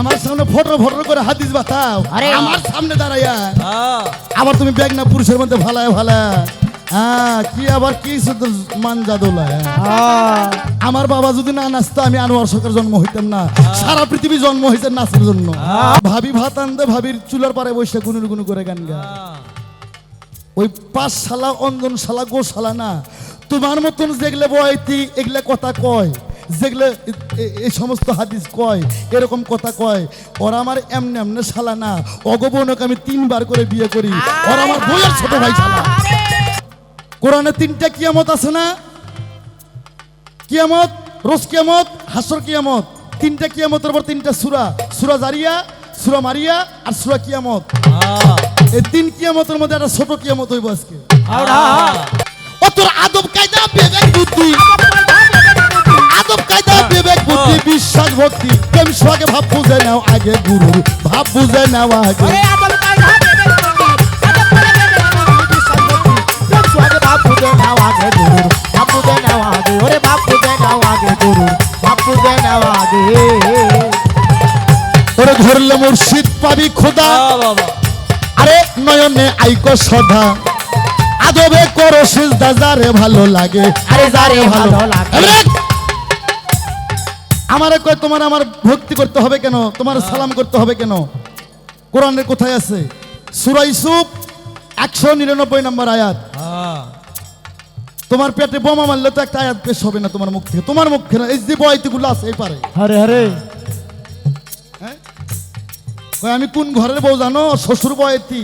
আমার সামনে photo photo করে হাদিস বাতাও। আরে। আমার সামনে দাঁড়াইয়া। হ্যাঁ। আবার তুমি ব্যাগ না পুরুষের মধ্যে ভালায় ভালা হ্যাঁ কি আবার কি শুধু মান জাদুলা আমার বাবা যদি না নাচতো আমি আনোয়ার সরকার জন্ম হইতাম না। সারা পৃথিবী জন্ম হয়েছে নাচের জন্য। ভাবি ভাত আনতে ভাবির চুলার পারে বসে গুনুর গুনু করে গান গা ওই পাঁচ শালা অঞ্জন শালা গো শালা না। তোমার মতন যেগুলো বয়তি এগুলা কথা কয়। যেগুলো এই সমস্ত হাদিস কয় এরকম কথা কয় ওরা আমার এমনি এমনি শালা না অগবনকে আমি তিনবার করে বিয়ে করি ওরা আমার বইয়ের ছোট ভাই শালা। কোরআনে তিনটা কিয়ামত আছে না? কিয়ামত রোজ কিয়ামত হাসর কিয়ামত। তিনটা কিয়ামতের পর তিনটা সুরা সুরা জারিয়া সুরা মারিয়া আর সুরা কিয়ামত। এই তিন কিয়ামতের মধ্যে একটা ছোট কিয়ামত হইব আজকে। ও তোর আদব কায়দা বিবেক বুদ্ধি। কায়দা বিবেক বুদ্ধি বিশ্বাস ভক্তি। প্রেম সোহাগে ভাব বুঝে নাও আগে গুরু ভাব বুঝে নাও আগে। ওরে আদম কায়দা বেবে বন্দি আদম করে বেবে বন্দি বিশ্বাস করতি প্রেম সোহাগে বাপু দে নাও আগে গুরুর বাপু দে নাও আগে। ওরে বাপু দে নাও আগে গুরুর বাপু দে নাও আগে। ওরে ধরলে মুর্শিদ পাবি খোদা। হ্যাঁ আরে নয়নে আইকো সদা। আদবে করো সিজদা যারে ভালো লাগে। আরে যারে ভালো লাগে। আমারে কয় তোমার আমার ভক্তি করতে হবে কেন? তোমার সালাম করতে হবে কেন? কোরআনের কোথায় আছে? সূরা ইউসুফ একশো নিরানব্বই নম্বর আয়াত। হ্যাঁ। তোমার পেটে বোমা মারলে তো একটা আয়াত পেশ হবে না তোমার মুখ থেকে। তোমার মুখ থেকে না, এই যে বয়তিগুলো আছে এই পারে। আরে আরে। হ্যাঁ? কয় আমি কোন ঘরের বউ জানো? শ্বশুর বয়তি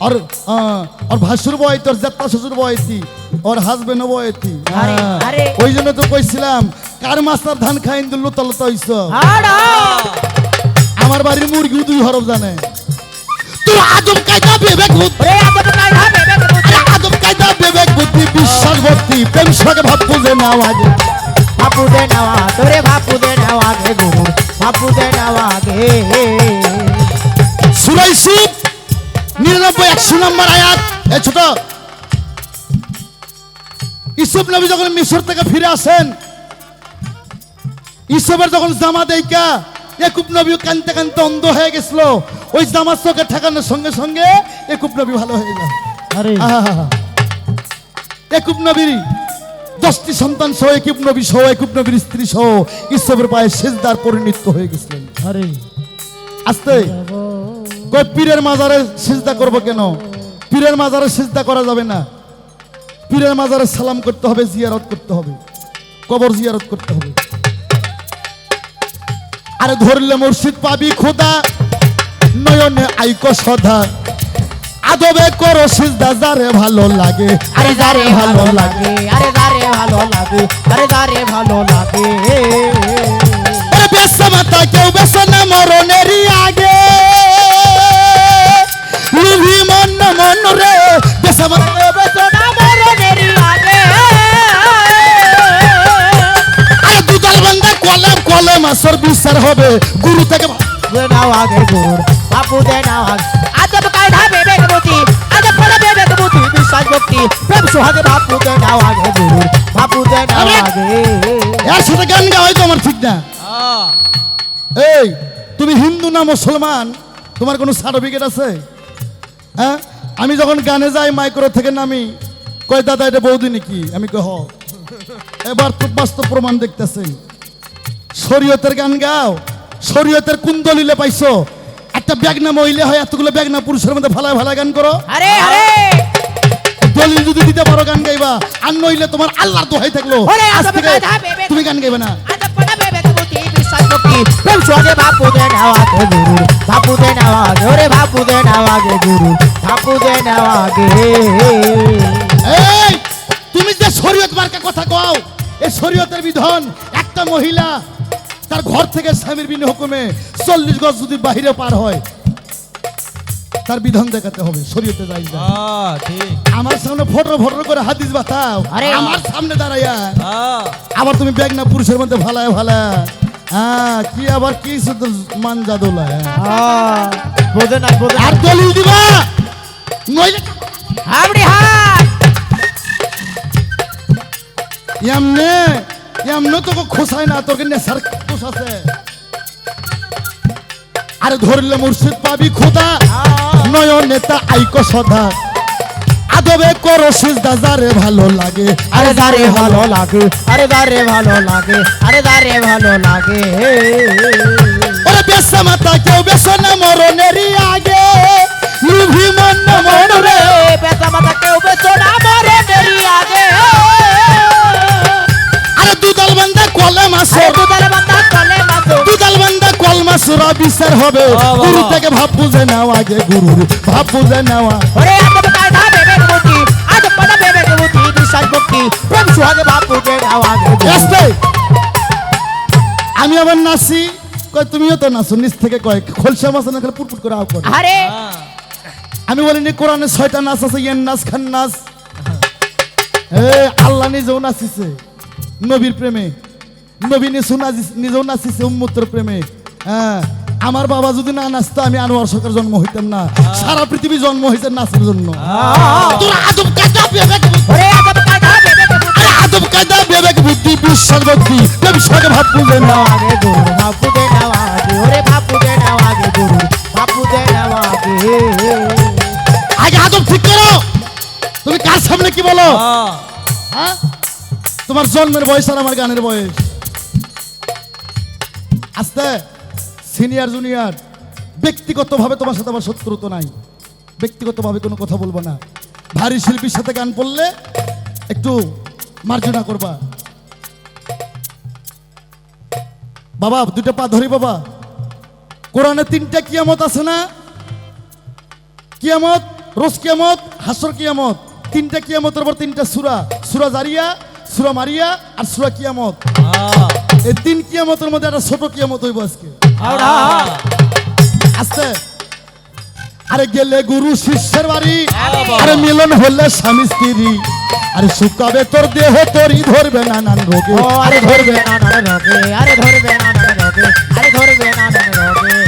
আর আহ, ওর ভাসুর বয়তি ওর জাত্তা শ্বশুর বয়তি ওর হাজবেন্ড বয়তি আরে। ওই জন্য তো কইছিলাম কার মাস্টার ধান খাইন দিল তলত আমার বাড়ির মুরগি দুই হরব জানে। তুই আদম কায়দা বিবেক আদম কায়দা বিবেক বুদ্ধি। বিশ্বাস ভক্তি প্রেম সঙ্গে ভাব বুঝে নাও আগে বাপু দে নাও আগে ওরে দে নাও আগে। গুরুর বাপু দে সুরাইসি নিরানব্বই একশো নম্বর আয়াত। এ ছোট। ইসুফ নবী যখন মিশর থেকে ফিরে আসেন ইসুফের যখন জামা দেইকা একুব নবী কানতে কানতে অন্ধ হয়ে গেছিল। ওই জামার চোখে ঠেকানোর সঙ্গে সঙ্গে একুব নবী ভালো হয়ে যায় আরে। একুব নবীর দশটি সন্তান সহ একুব নবী সহ একুব নবীর স্ত্রী সহ ইসবের পায়ে সেজদার পরিণত হয়ে গেছিলেন। আরে। আস্তে। কই পীরের মাজারে সিজদা করব কেন? পীরের মাজারে সিজদা করা যাবে না। পীরের মাজারে সালাম করতে হবে জিয়ারত করতে হবে। কবর জিয়ারত করতে হবে। আরে ধরলে মুর্শিদ পাবি খোদা, নয়নে আইক সদা। আদবে করো সিজদা, যারে ভালো লাগে। আরে যারে ভালো লাগে, আরে যারে ভালো লাগে, আরে যারে ভালো লাগে। আসর বিচার হবে। গুরু থেকে নাও আগে গুরুর বাপু দে নাও আগে। আদব কায়দা বিবেক বুদ্ধি আদব করে বিবেক বুদ্ধি বিশ্বাস ভক্তি। প্রেম সোহাগে বাপু দে নাও আগে গুরুর বাপু দে নাও আগে। এর সাথে গান গাওয়াই তো আমার ঠিক না। এই তুমি হিন্দু না মুসলমান? তোমার কোনো সার্টিফিকেট আছে? হ্যাঁ? আমি যখন গানে যাই মাইক্রো থেকে নামি কয় দাদা এটা বৌদি নাকি? আমি কই হ। এবার তো বাস্তব প্রমাণ দেখতেছেন শরীয়তের গান গাও। শরীয়তের কুন্দলিলে পাইছো। একটা ব্যাগনা মহিলা হয় এতগুলো ব্যাগনা পুরুষের মধ্যে ভালায় ভালা গান করো। আরে আরে! দলিল যদি দিতে পারো গান গাইবা। আর নইলে তোমার আল্লাহর দোহাই থাকল। ওরে, আজ আদব থেকে কায়দা ভেবে তুমি গান গাইবে না। বাপু দে বাপু দে বাপু দে বাপু দে আগে তুমি যে শরীয়ত মার্কা কথা কও এই শরীয়তের বিধান একটা মহিলা তার ঘর থেকে স্বামীর বিনা হুকুমে চল্লিশ গজ যদি বাহিরে পার হয় তার বিধান দেখাতে হবে শরীয়তে যাই। হ্যাঁ আমার সামনে ফটো ফটো করে হাদিস বাতাও আরে! আমার সামনে দাঁড়াইয়া আবার তুমি ব্যাগ না পুরুষের মধ্যে ভালায় ভালা হ্যাঁ কি আবার কি মান জাদুলা হ্যাঁ? বোঝে না বোঝে আর দলিল দিবা? নইলে হাবড়ি হাত এমনে এমনে তোকে খোসায় না তোকে নেশার খোস আছে। আরে ধরলে মুর্শিদ পাবি খোদা নয়ন নেতা আইকো সদা। আদবে করো সিজদা যারে ভালো লাগে। আরে দারে ভালো লাগে আরে দারে ভালো লাগে আরে দারে ভালো লাগে। ওরে বেসা মাতা কেউ বেসো না মরণেরই আগে। লুভি মন মন রে পেতা মাথা কেউ বেচো না মরে দেরি আগে। বান্দা কলে মাসর দুধার বান্দা চলে মাতো দুদাল বান্দা কল মাসুরা বিচার হবে গুরু থেকে ভাব বুঝে নাও আগে গুরুর ভাব বুঝে নেওয়া ওরে আদব কায়দা বিবেক বুদ্ধি আদব পদ বিবেক বুদ্ধি বিশ্বাস ভক্তি। প্রেম সুহাগে বাপু দে আওয়াগে আসতে আমি আবার নাচি। কয় তুমিও তো নাচো নিচ থেকে কয় খোলসা মাছ না পুটপুট করে আও করে। আরে। আমি বলিনি কোরআনে ছয়টা নাচ আছে ইয়েন নাচ খান নাচ। এ আল্লাহ নিজেও নাচিছে। নবীর প্রেমে। নবী নিজেও নাচিছে উম্মতের প্রেমে। হ্যাঁ আমার বাবা যদি না নাচতো আমি আনোয়ার সরকার জন্ম হইতাম না। সারা পৃথিবী জন্ম হয়েছে নাচের জন্য। বুদ্ধি- বিশ্বাস ভক্তি। তুমি সঙ্গে ভাব বুঝে না আগে দে ওরে দে গুরু দে ঠিক করো। তুমি কার সামনে কি বলো? হ্যাঁ? তোমার জন্মের বয়স আর আমার গানের বয়স। আস্তে সিনিয়র জুনিয়র ব্যক্তিগতভাবে তোমার সাথে আমার শত্রুতা নাই। ব্যক্তিগতভাবে কোনো কথা বলব না। ভারী শিল্পীর সাথে গান করলে একটু মার্জনা করবা। বাবা, দুটো পা ধরি বাবা। কোরআনে তিনটা কিয়ামত আছে না? কিয়ামত, রোজ কিয়ামত, হাসর কিয়ামত। তিনটা কিয়ামতের পর তিনটা সুরা। সুরা জারিয়া সুরা মারিয়া আর সুরা কিয়ামত। এই তিন কিয়ামতের মধ্যে একটা ছোট কিয়ামত হইব আজকে। আস্তে। আরে গেলে গুরু শিষ্যের বাড়ি। আরে। মিলন হলে স্বামী স্ত্রী। আরে শুকাবে তোর দেহ তোরই ধরবে নানান রোগে। আরে ধরবে না না রোগে আরে ধরবে না না রোগে আরে ধরবে না না রোগে।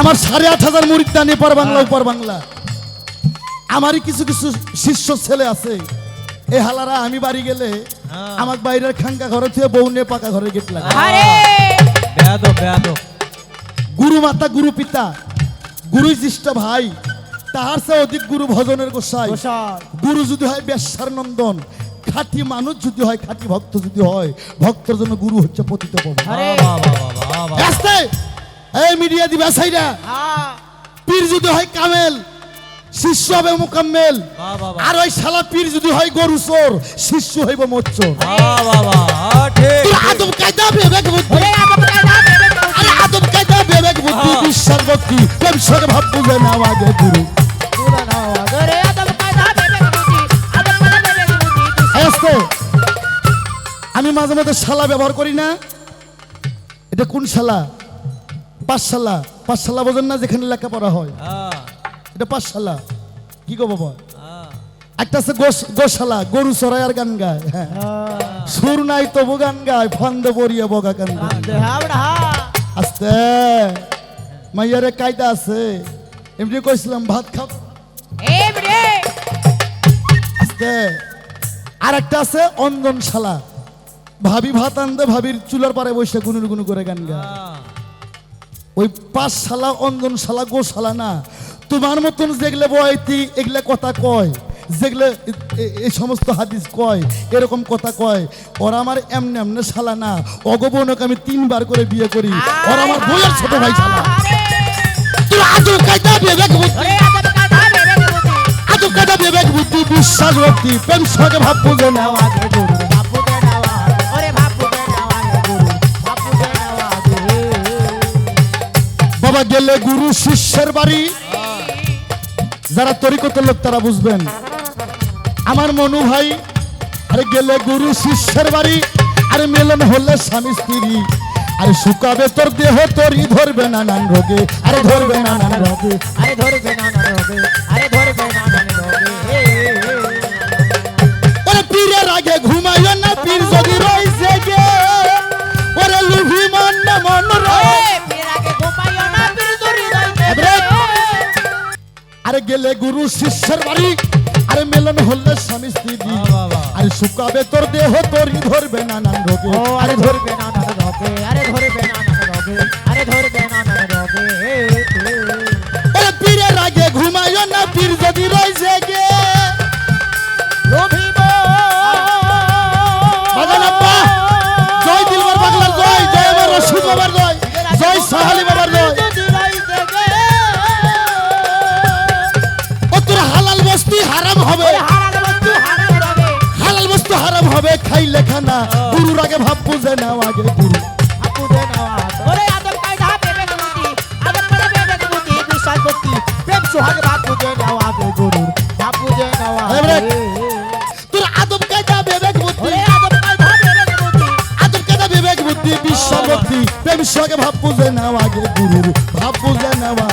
আমার সাড়ে আট হাজার মুরিদ দান এপার বাংলা ওপার বাংলা। আমারই কিছু কিছু শিষ্য ছেলে আছে। এই হালারা আমি বাড়ি গেলে আমার বাইরের খাঙ্কা ঘরে থেকে বউ নিয়ে পাকা ঘরে গেট লাগে গুরু মাতা গুরু পিতা গুরু জ্যেষ্ঠ ভাই তাহার চেয়ে অধিক গুরু ভজনের গোসাই। গুরু যদি হয় বেশ্যার নন্দন খাঁটি মানুষ যদি হয় খাঁটি ভক্ত যদি হয় ভক্তের জন্য গুরু হচ্ছে পতিত। এই মিডিয়া দিবা সাইরা পীর যদি হয় কামেল শিষ্য হবে মোকাম্মেল। বাহ, বাহ, বাহ। আর ওই শালা পীর যদি হয় গরু চোর শিষ্য হইব মোচ্চোর। আদব কায়দা বিবেক বুদ্ধি। ওরে কায়দা বিবেক বুদ্ধি। আরে আদব কায়দা বিবেক বুদ্ধি। বিশ্বাস ভক্তি প্রেম ভাব বুঝে নাও আগে গুরু। আমি মাঝে মাঝে শালা ব্যবহার করি না। এটা কোন শালা? পাঠশালা পাঠশালা বোঝেন না যেখানে লেখাপড়া হয়। এটা পাঠশালা কি গো বাবা? একটা আছে গোশালা গরু চড়াই আর গান গায়। হ্যাঁ। সুর নাই তবু গান গায় ফান্দ পরিয়া বগা গান আস্তে। মাইয়ারে কায়দা আছে। এমনি কইছিলাম ভাত রে আস্তে। আর একটা আছে অঞ্জনশালা ভাবি ভাত আনতে ভাবির চুলার পারে বসে গুনুর গুনু করে গান গায়। ওই পাঁচশালা অঞ্জনশালা গোশালা না। তোমার মতন যেগুলো বয়তি এগুলা কথা কয়। যেগুলো এই সমস্ত হাদিস কয় এরকম কথা কয়। ওরা আমার এমনি এমনি শালা না। অগবনক আমি তিনবার করে বিয়ে করি। ওরা আমার বইয়ের ছোট ভাই শালা। বিশ্বাস ভক্তি প্রেম সঙ্গে ভাব বুঝে বাবা গেলে গুরু শিষ্যের বাড়ি। যারা তরিকতের লোক, তারা বুঝবেন, আমার মনু ভাই, আরে গেলে গুরু শিষ্যের বাড়ি, আরে মিলন হলে স্বামী স্ত্রী, আরে শুকাবে তোর দেহ, তোরই ধরবে নানান রোগে, আরে ধরবে নানান রোগে, আরে ধরবে না না রোগে, আরে ধরবে না না রোগে ওরে পীরের আগে ঘুমাইও না, পীর যদি রইছে গেলে গুরু শিষ্যের বাড়ি। আরে মিলন হলে স্বামী স্ত্রী। আরে শুকাবে তোর দেহ তোরই ধরবে নানান রোগে। আরে ধরবে ধরবে না না রোগে আরে ধরবে না না রোগে আরে আরে ধরবে হবে খাইলে খানা গুরুর আগে ভাব বুঝে নাও আগে গুরু। তোর আদব কায়দা বিবেক বুদ্ধি। আদব কায়দা বিবেক বুদ্ধি বিশ্বাস প্রেম সঙ্গে ভাব বুঝে নাও আগে গুরুর। ভাব বুঝে নেওয়া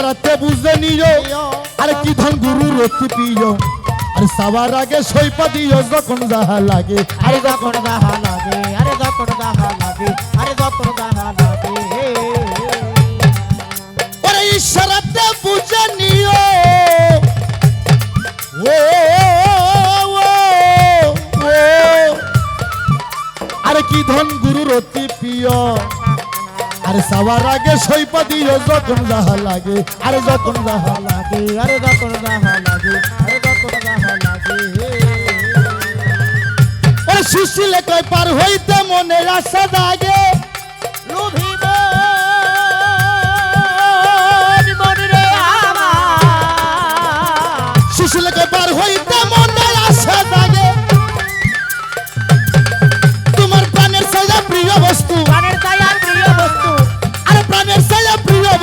ইশারাতে বুঝে নিও। আরে কি ধন গুরুর অতি প্রিয় আরে সবার আগে সৈপা দিও যখন যাহা লাগে। আরে যখন দাহা লাগে আরে যখন দাহা লাগে আরে যখন দাহা লাগে ওরে ইশারাতে বুঝে নিও। ও ও, ও, আরে কি ধন গুরুর অতি প্রিয় আরে সবার আগে সৈপা দিও যখন যাহা লাগে আরে যখন যাহা লাগে আরে যখন দাহা লাগে আরে যখন দাহা লাগে। ওরে সুশীলে কয় পার হইতে মনে আশা জাগে। লুভিব মন রে আমার সুশীলে কয় পার হইতে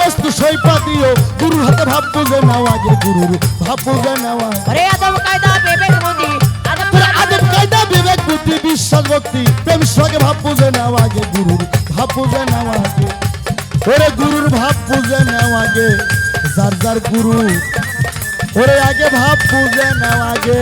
বস্তু সৈপা দিও গুরুর হাতে ভাব বুঝে নাও আগে গুরুর ভাব বুঝে নেওয়া আরে আদব কায়দা বিবেক বুদ্ধি। আদব কায়দা বিবেক বুদ্ধি বিশ্বাস ভক্তি। প্রেম সঙ্গে ভাব বুঝে নেওয়া আগে গুরুর ভাব বুঝে নেওয়া আগে। ওরে গুরুর ভাব বুঝে নেওয়া আগে যার যার গুরু। ওরে আগে ভাব বুঝে নেওয়া আগে।